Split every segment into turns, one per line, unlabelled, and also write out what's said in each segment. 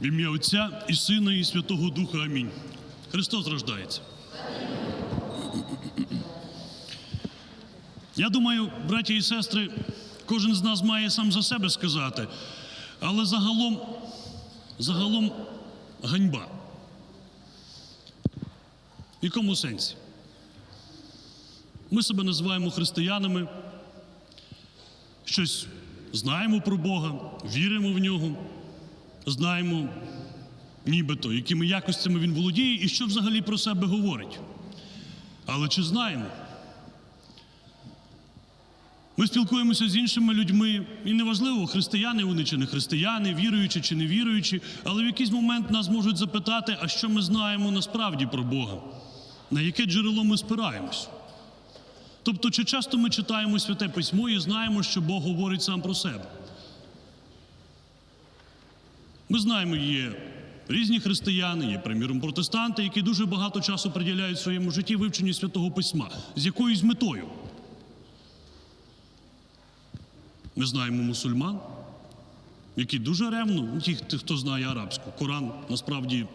В ім'я Отця і Сина, і Святого Духа. Амінь. Христос рождається. Я думаю, браті і сестри, кожен з нас має сам за себе сказати, але загалом, загалом ганьба. В якому сенсі? Ми себе називаємо християнами, щось знаємо про Бога, віримо в нього, знаємо нібито, якими якостями він володіє і що взагалі про себе говорить. Але чи знаємо? Ми спілкуємося з іншими людьми, і неважливо, християни вони чи не християни, віруючі чи не віруючі, але в якийсь момент нас можуть запитати, а що ми знаємо насправді про Бога, на яке джерело ми спираємось. Тобто, чи часто ми читаємо святе письмо і знаємо, що Бог говорить сам про себе. Ми знаємо, є різні християни, є, приміром, протестанти, які дуже багато часу приділяють своєму житті вивченню святого письма з якоюсь метою. Ми знаємо мусульман, які дуже ревно, ті, хто знає арабську, Коран насправді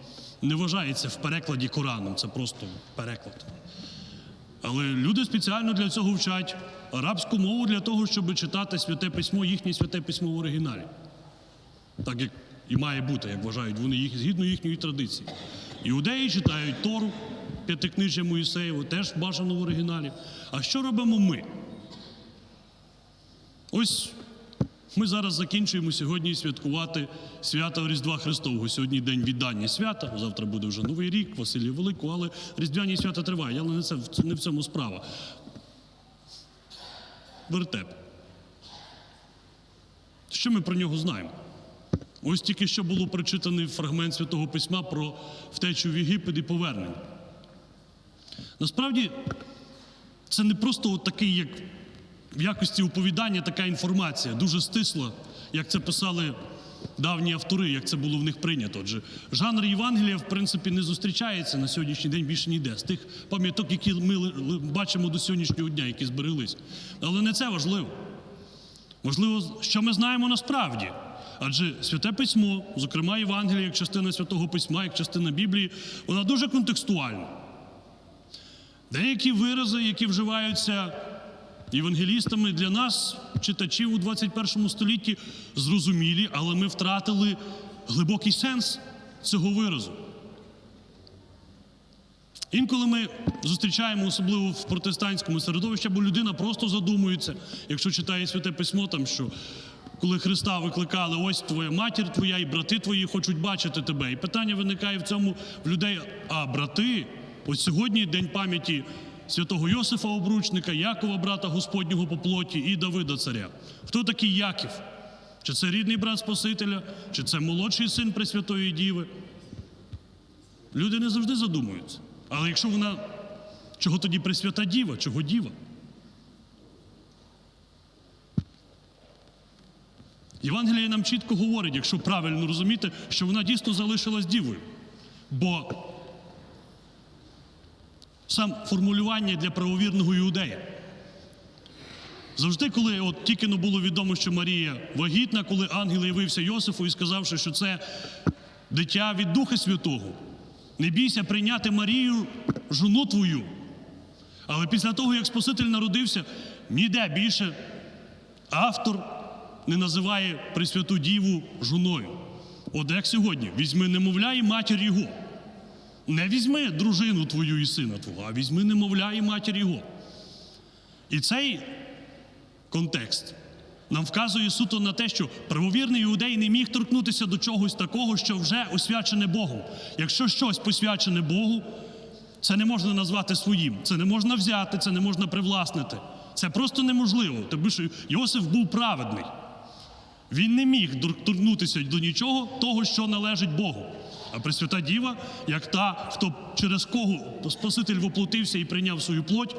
не вважається в перекладі Кораном, це просто переклад. Але люди спеціально для цього вчать арабську мову для того, щоб читати святе письмо, їхнє святе письмо в оригіналі. Так як і має бути, як вважають вони їх згідно їхньої традиції. Іудеї читають Тору, п'ятикнижжя Моїсеєву, теж бажано в оригіналі. А що робимо ми? Ось ми зараз закінчуємо сьогодні святкувати свято Різдва Христового. Сьогодні день віддання свята. Завтра буде вже Новий рік, Василія Великого, але Різдвяні свята тривають, але не, це, не в цьому справа. Вертеп. Що ми про нього знаємо? Ось тільки що було прочитаний фрагмент Святого Письма про втечу в Єгипет і повернення. Насправді, це не просто такий, як в якості оповідання, така інформація, дуже стисла, як це писали давні автори, як це було в них прийнято. Отже, жанр Євангелія, в принципі, не зустрічається на сьогоднішній день більше ніде. З тих пам'яток, які ми бачимо до сьогоднішнього дня, які збереглись. Але не це важливо. Можливо, що ми знаємо насправді. Адже святе письмо, зокрема Євангеліє, як частина святого письма, як частина Біблії, вона дуже контекстуальна. Деякі вирази, які вживаються євангелістами для нас, читачів у 21 столітті, зрозумілі, але ми втратили глибокий сенс цього виразу. Інколи ми зустрічаємо, особливо в протестантському середовищі, бо людина просто задумується, якщо читає святе письмо, там що коли Христа викликали, ось твоя матір твоя і брати твої хочуть бачити тебе. І питання виникає в цьому в людей: а брати, ось сьогодні день пам'яті святого Йосифа Обручника, Якова, брата Господнього по плоті, і Давида царя. Хто такий Яків? Чи це рідний брат Спасителя, чи це молодший син Пресвятої Діви? Люди не завжди задумуються. Але якщо вона, чого тоді Пресвята Діва, чого Діва? Євангеліє нам чітко говорить, якщо правильно розуміти, що вона дійсно залишилась дівою. Бо сам формулювання для правовірного іудея. Завжди, коли от тільки но було відомо, що Марія вагітна, коли ангел явився Йосифу і сказавши, що це дитя від Духа Святого, не бійся прийняти Марію, жону твою. Але після того, як Спаситель народився, ніде більше автор не називає Пресвяту Діву жоною. От як сьогодні, візьми немовля і матір його. Не візьми дружину твою і сина твого, а візьми немовля і матір його. І цей контекст нам вказує суто на те, що правовірний іудей не міг торкнутися до чогось такого, що вже освячене Богом. Якщо щось посвячене Богу, це не можна назвати своїм, це не можна взяти, це не можна привласнити. Це просто неможливо. Тому що Йосиф був праведний. Він не міг торкнутися до нічого того, що належить Богу. А Пресвята Діва, як та, хто через кого Спаситель воплотився і прийняв свою плоть,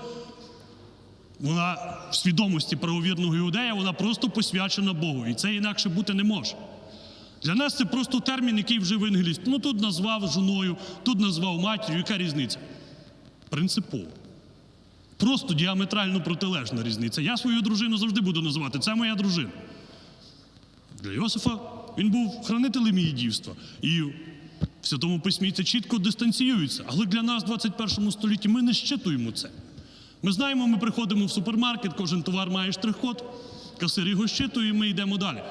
вона в свідомості правовірного іудея, вона просто посвячена Богу. І це інакше бути не може. Для нас це просто термін, який вжив ангеліст. Ну тут назвав жоною, тут назвав матір'ю. Яка різниця? Принципово. Просто діаметрально протилежна різниця. Я свою дружину завжди буду називати. Це моя дружина. Для Йосифа він був хранителем її дівства. І в Святому Письмі це чітко дистанціюється. Але для нас в 21 столітті ми не щитуємо це. Ми знаємо, ми приходимо в супермаркет, кожен товар має штрих-код, касир його щитує, і ми йдемо далі.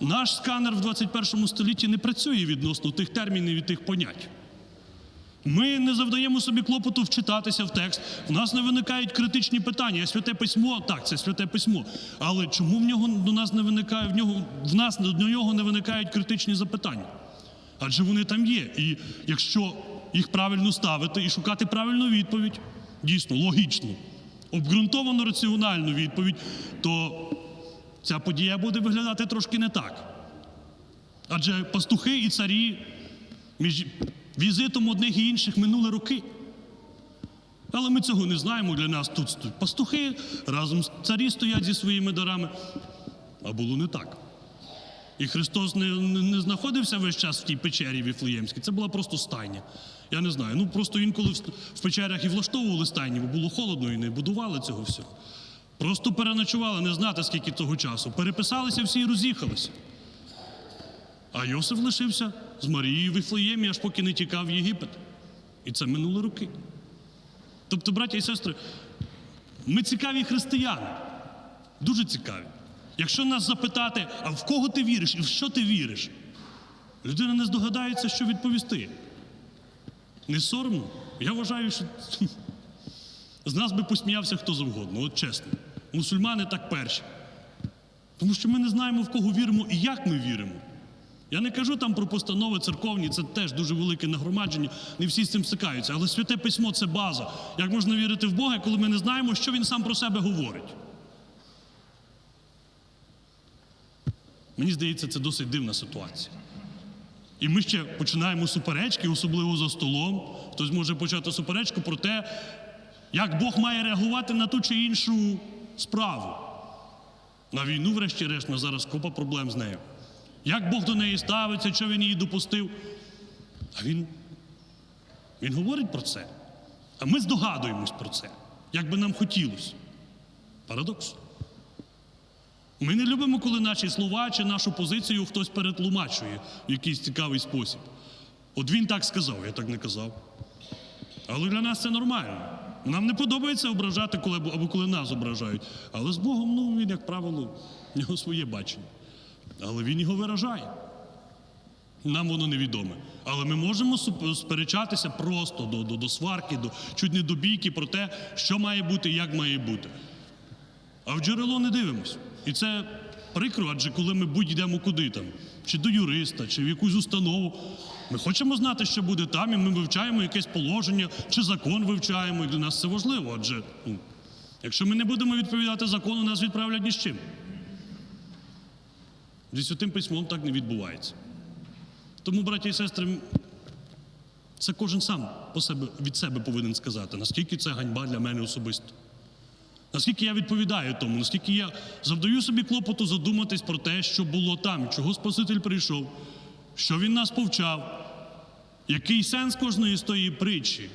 Наш сканер в 21 столітті не працює відносно тих термінів і тих понять. Ми не завдаємо собі клопоту вчитатися в текст. В нас не виникають критичні питання. Святе письмо, так, це святе письмо. Але чому в нього до нас не виникає, в нього в нас до нього не виникають критичні запитання? Адже вони там є. І якщо їх правильно ставити і шукати правильну відповідь, дійсно логічну, обґрунтовану раціональну відповідь, то ця подія буде виглядати трошки не так. Адже пастухи і царі між візитом одних і інших минули роки. Але ми цього не знаємо. Для нас тут пастухи, разом царі стоять зі своїми дарами. А було не так. І Христос не, не, знаходився весь час в тій печері Віфлеємській. Це була просто стайня. Я не знаю. Ну просто інколи в, печерах і влаштовували стайні, бо було холодно і не будували цього всього. Просто переночували, не знати, скільки того часу. Переписалися всі і роз'їхалися. А Йосиф лишився з Марією в Віфлеємі, аж поки не тікав в Єгипет. І це минули роки. Тобто, браття і сестри, ми цікаві християни, дуже цікаві. Якщо нас запитати, а в кого ти віриш і в що ти віриш, людина не здогадається, що відповісти. Не соромно. Я вважаю, що з нас би посміявся хто завгодно, от чесно. Мусульмани так перші. Тому що ми не знаємо, в кого віримо і як ми віримо. Я не кажу там про постанови церковні, це теж дуже велике нагромадження, не всі з цим стикаються. Але святе письмо це база. Як можна вірити в Бога, коли ми не знаємо, що він сам про себе говорить? Мені здається, це досить дивна ситуація. І ми ще починаємо суперечки, особливо за столом. Хтось може почати суперечку про те, як Бог має реагувати на ту чи іншу справу. На війну, врешті-решт, зараз купа проблем з нею. Як Бог до неї ставиться, що він її допустив. А він, він говорить про це. А ми здогадуємось про це, як би нам хотілося. Парадокс. Ми не любимо, коли наші слова чи нашу позицію хтось перетлумачує в якийсь цікавий спосіб. От він так сказав, я так не казав. Але для нас це нормально. Нам не подобається ображати, коли, або коли нас ображають. Але з Богом, ну, він, як правило, в нього своє бачення. Але він його виражає. Нам воно невідоме. Але ми можемо сперечатися просто до, до, до сварки, до, чуть не до бійки про те, що має бути і як має бути. А в джерело не дивимось. І це прикро, адже коли ми будь-йдемо куди там, чи до юриста, чи в якусь установу, ми хочемо знати, що буде там, і ми вивчаємо якесь положення, чи закон вивчаємо, і для нас це важливо. Адже ну, якщо ми не будемо відповідати закону, нас відправлять ні з чим. Зі святим письмом так не відбувається. Тому, браті і сестри, це кожен сам по себе, від себе повинен сказати, наскільки це ганьба для мене особисто. Наскільки я відповідаю тому, наскільки я завдаю собі клопоту задуматись про те, що було там, чого Спаситель прийшов, що він нас повчав, який сенс кожної з тої притчі,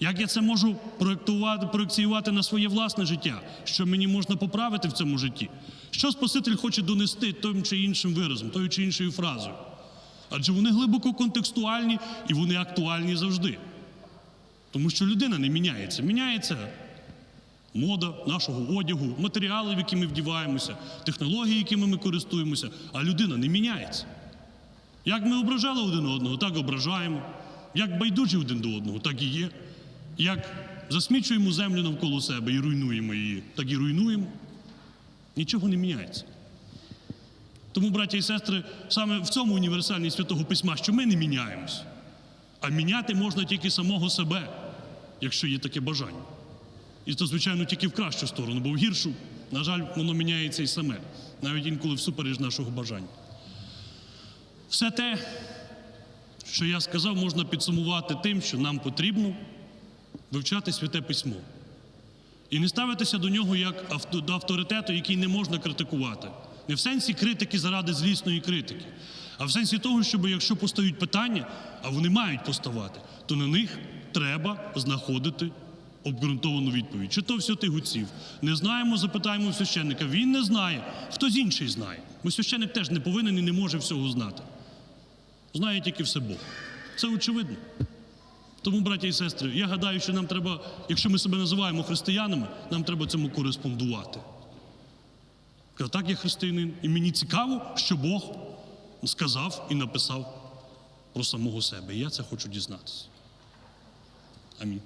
як я це можу проєктувати, проєкціювати на своє власне життя, що мені можна поправити в цьому житті, що Спаситель хоче донести тим чи іншим виразом, тою чи іншою фразою. Адже вони глибоко контекстуальні і вони актуальні завжди. Тому що людина не міняється. Міняється мода нашого одягу, матеріали, в які ми вдіваємося, технології, якими ми користуємося, а людина не міняється. Як ми ображали один одного, так ображаємо. Як байдужі один до одного, так і є. Як засмічуємо землю навколо себе і руйнуємо її, так і руйнуємо. Нічого не міняється. Тому, браття і сестри, саме в цьому універсальність Святого Письма, що ми не міняємось, а міняти можна тільки самого себе, якщо є таке бажання. І це, звичайно, тільки в кращу сторону, бо в гіршу, на жаль, воно міняється і саме, навіть інколи всупереч нашого бажання. Все те, що я сказав, можна підсумувати тим, що нам потрібно вивчати святе письмо. І не ставитися до нього як до авторитету, який не можна критикувати. Не в сенсі критики заради злісної критики, а в сенсі того, щоб якщо постають питання, а вони мають поставати, то на них треба знаходити обґрунтовану відповідь. Чи то в святих отців? Не знаємо, запитаємо священника. Він не знає, хтось інший знає. Бо священник теж не повинен і не може всього знати. Знає тільки все Бог. Це очевидно. Тому, браті і сестри, я гадаю, що нам треба, якщо ми себе називаємо християнами, нам треба цьому кореспондувати. Так я християнин, і мені цікаво, що Бог сказав і написав про самого себе. І я це хочу дізнатися. Амінь.